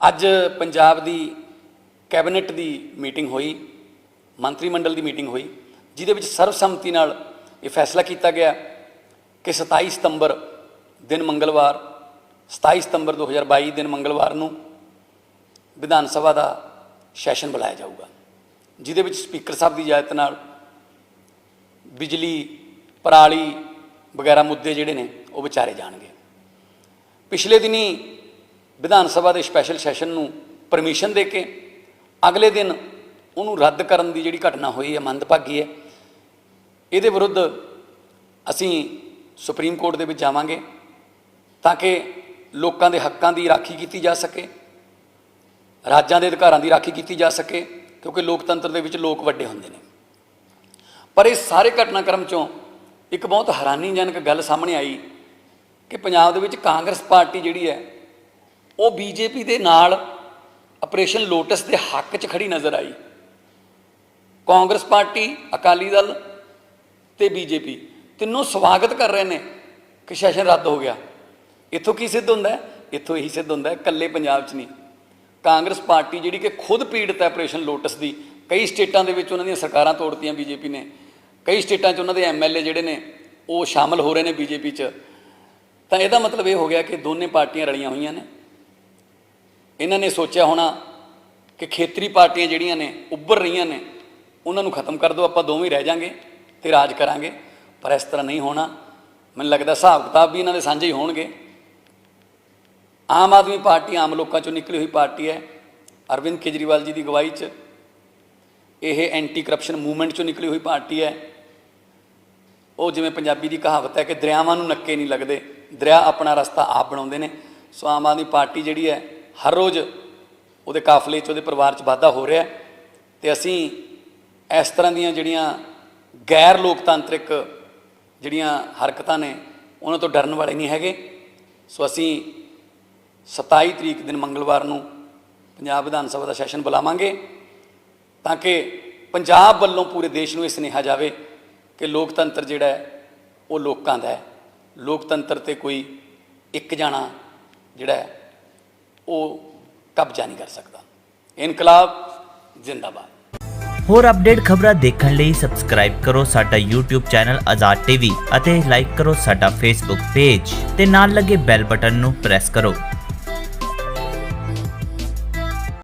ਅੱਜ ਪੰਜਾਬ ਦੀ ਕੈਬਨਿਟ ਦੀ ਮੀਟਿੰਗ ਹੋਈ, ਮੰਤਰੀ ਮੰਡਲ ਦੀ ਮੀਟਿੰਗ ਹੋਈ, ਜਿਹਦੇ ਵਿੱਚ ਸਰਬਸੰਮਤੀ ਨਾਲ ਇਹ ਫੈਸਲਾ ਕੀਤਾ ਗਿਆ ਕਿ 27 ਸਤੰਬਰ ਦਿਨ ਮੰਗਲਵਾਰ 27 ਸਤੰਬਰ 2022 ਦਿਨ ਮੰਗਲਵਾਰ ਨੂੰ ਵਿਧਾਨ ਸਭਾ ਦਾ ਸੈਸ਼ਨ ਬੁਲਾਇਆ ਜਾਊਗਾ, ਜਿਹਦੇ ਵਿੱਚ ਸਪੀਕਰ ਸਾਹਿਬ ਦੀ ਇਜਾਜ਼ਤ ਨਾਲ ਬਿਜਲੀ, ਪਰਾਲੀ ਵਗੈਰਾ ਮੁੱਦੇ ਜਿਹੜੇ ਨੇ ਉਹ ਵਿਚਾਰੇ ਜਾਣਗੇ। ਪਿਛਲੇ ਦਿਨੀ ਵਿਧਾਨ ਸਭਾ ਦੇ ਸਪੈਸ਼ਲ ਸੈਸ਼ਨ ਨੂੰ ਪਰਮਿਸ਼ਨ ਦੇ ਕੇ ਅਗਲੇ ਦਿਨ ਉਹਨੂੰ ਰੱਦ ਕਰਨ ਦੀ ਜਿਹੜੀ ਘਟਨਾ ਹੋਈ ਹੈ, ਮੰਦਭਾਗੀ ਹੈ। ਇਹਦੇ ਵਿਰੁੱਧ ਅਸੀਂ ਸੁਪਰੀਮ ਕੋਰਟ ਦੇ ਵਿੱਚ ਜਾਵਾਂਗੇ ਤਾਂ ਕਿ ਲੋਕਾਂ ਦੇ ਹੱਕਾਂ ਦੀ ਰਾਖੀ ਕੀਤੀ ਜਾ ਸਕੇ, ਰਾਜਾਂ ਦੇ ਅਧਿਕਾਰਾਂ ਦੀ ਰਾਖੀ ਕੀਤੀ ਜਾ ਸਕੇ, ਕਿਉਂਕਿ ਲੋਕਤੰਤਰ ਦੇ ਵਿੱਚ ਲੋਕ ਵੱਡੇ ਹੁੰਦੇ ਨੇ। ਪਰ ਇਹ ਸਾਰੇ ਘਟਨਾਕ੍ਰਮ ਚੋਂ ਇੱਕ ਬਹੁਤ ਹੈਰਾਨੀਜਨਕ ਗੱਲ ਸਾਹਮਣੇ ਆਈ ਕਿ ਪੰਜਾਬ ਦੇ ਵਿੱਚ ਕਾਂਗਰਸ ਪਾਰਟੀ ਜਿਹੜੀ ਹੈ ਉਹ ਬੀਜੇਪੀ ਦੇ ਨਾਲ ਆਪਰੇਸ਼ਨ ਲੋਟਸ ਦੇ ਹੱਕ 'ਚ ਖੜੀ ਨਜ਼ਰ ਆਈ। ਕਾਂਗਰਸ ਪਾਰਟੀ, ਅਕਾਲੀ ਦਲ ਤੇ ਬੀਜੇਪੀ ਤਿੰਨੋਂ ਸਵਾਗਤ ਕਰ ਰਹੇ ਨੇ ਕਿ ਸੈਸ਼ਨ ਰੱਦ ਹੋ ਗਿਆ। ਇੱਥੋਂ ਕੀ ਸਿੱਧ ਹੁੰਦਾ ਹੈ? ਇੱਥੋਂ ਇਹੀ ਸਿੱਧ ਹੁੰਦਾ ਹੈ, ਇਕੱਲੇ ਪੰਜਾਬ 'ਚ ਨਹੀਂ। ਕਾਂਗਰਸ ਪਾਰਟੀ ਜਿਹੜੀ ਕਿ ਖੁਦ ਪੀੜਤ ਹੈ ਆਪਰੇਸ਼ਨ ਲੋਟਸ ਦੀ, ਕਈ ਸਟੇਟਾਂ ਦੇ ਵਿੱਚ ਉਹਨਾਂ ਦੀਆਂ ਸਰਕਾਰਾਂ ਤੋੜਤੀਆਂ ਬੀਜੇਪੀ ਨੇ। ਕਈ ਸਟੇਟਾਂ 'ਚ ਉਹਨਾਂ ਦੇ ਐਮਐਲਏ ਜਿਹੜੇ ਨੇ, ਉਹ ਸ਼ਾਮਲ ਹੋ ਰਹੇ ਨੇ ਬੀਜੇਪੀ 'ਚ। ਤਾਂ ਇਹਦਾ ਮਤਲਬ ਇਹ ਹੋ ਗਿਆ ਕਿ ਦੋਨੇ ਪਾਰਟੀਆਂ ਰਲੀਆਂ ਹੋਈਆਂ ਨੇ। ਇਹਨਾਂ ਨੇ ਸੋਚਿਆ ਹੋਣਾ ਕਿ ਖੇਤਰੀ ਪਾਰਟੀਆਂ ਜਿਹੜੀਆਂ ਨੇ, ਉੱਭਰ ਰਹੀਆਂ ਨੇ, ਉਹਨਾਂ ਨੂੰ ਖਤਮ ਕਰ ਦਿਓ, ਆਪਾਂ ਦੋਵੇਂ ਰਹਿ ਜਾਾਂਗੇ ਤੇ ਰਾਜ ਕਰਾਂਗੇ। ਪਰ ਇਸ ਤਰ੍ਹਾਂ ਨਹੀਂ ਹੋਣਾ। ਮੈਨੂੰ ਲੱਗਦਾ ਹਿਸਾਬ ਕਿਤਾਬ ਵੀ ਇਹਨਾਂ ਦੇ ਸਾਂਝੇ ਹੀ ਹੋਣਗੇ। ਆਮ ਆਦਮੀ ਪਾਰਟੀ, ਆਮ ਲੋਕਾਂ ਚੋਂ ਨਿਕਲੀ ਹੋਈ ਪਾਰਟੀ ਹੈ, ਅਰਵਿੰਦ ਕੇਜਰੀਵਾਲ ਜੀ ਦੀ ਅਗਵਾਈ 'ਚ। ਇਹ ਐਂਟੀ ਕਰਪਸ਼ਨ ਮੂਵਮੈਂਟ ਚੋਂ ਨਿਕਲੀ ਹੋਈ ਪਾਰਟੀ ਹੈ। ਉਹ ਜਿਵੇਂ ਪੰਜਾਬੀ ਦੀ ਕਹਾਵਤ ਹੈ ਕਿ ਦਰਿਆਵਾਂ ਨੂੰ ਨੱਕੇ ਨਹੀਂ ਲੱਗਦੇ। ਦਰਿਆ ਆਪਣਾ ਰਸਤਾ ਆਪ ਬਣਾਉਂਦੇ ਨੇ। ਸੋ ਆਮ ਆਦਮੀ ਪਾਰਟੀ ਜਿਹੜੀ ਹੈ ਹਰ ਰੋਜ਼ ਉਹਦੇ ਕਾਫਲੇ 'ਚ, ਉਹਦੇ ਪਰਿਵਾਰ 'ਚ ਵਾਧਾ ਹੋ ਰਿਹਾ ਹੈ ਤੇ ਅਸੀਂ ਇਸ ਤਰ੍ਹਾਂ ਦੀਆਂ ਜਿਹੜੀਆਂ ਗੈਰ ਲੋਕਤਾਂਤਰਿਕ ਜਿਹੜੀਆਂ ਹਰਕਤਾਂ ਨੇ, ਉਹਨਾਂ ਤੋਂ ਡਰਨ ਵਾਲੇ ਨਹੀਂ ਹੈਗੇ। ਸੋ ਅਸੀਂ 27 ਤਰੀਕ ਦਿਨ ਮੰਗਲਵਾਰ ਨੂੰ ਪੰਜਾਬ ਵਿਧਾਨ ਸਭਾ ਦਾ ਸੈਸ਼ਨ ਬੁਲਾਵਾਂਗੇ ਤਾਂ ਕਿ ਪੰਜਾਬ ਵੱਲੋਂ ਪੂਰੇ ਦੇਸ਼ ਨੂੰ ਇਹ ਸੁਨੇਹਾ ਜਾਵੇ ਕਿ ਲੋਕਤੰਤਰ ਜਿਹੜਾ ਉਹ ਲੋਕਾਂ ਦਾ ਹੈ। ਲੋਕਤੰਤਰ ਤੇ ਕੋਈ ਇੱਕ ਜਾਣਾ ਜਿਹੜਾ ਉਹ ਕਬਜ਼ਾ ਨਹੀਂ ਕਰ ਸਕਦਾ। ਇਨਕਲਾਬ ਜ਼ਿੰਦਾਬਾਦ। ਹੋਰ ਅਪਡੇਟ ਖਬਰਾਂ ਦੇਖਣ ਲਈ ਸਬਸਕ੍ਰਾਈਬ ਕਰੋ ਸਾਡਾ YouTube ਚੈਨਲ ਆਜ਼ਾਦ ਟੀਵੀ ਅਤੇ ਲਾਈਕ ਕਰੋ ਸਾਡਾ Facebook ਪੇਜ ਤੇ ਨਾਲ ਲੱਗੇ ਬੈਲ ਬਟਨ ਨੂੰ ਪ੍ਰੈਸ ਕਰੋ।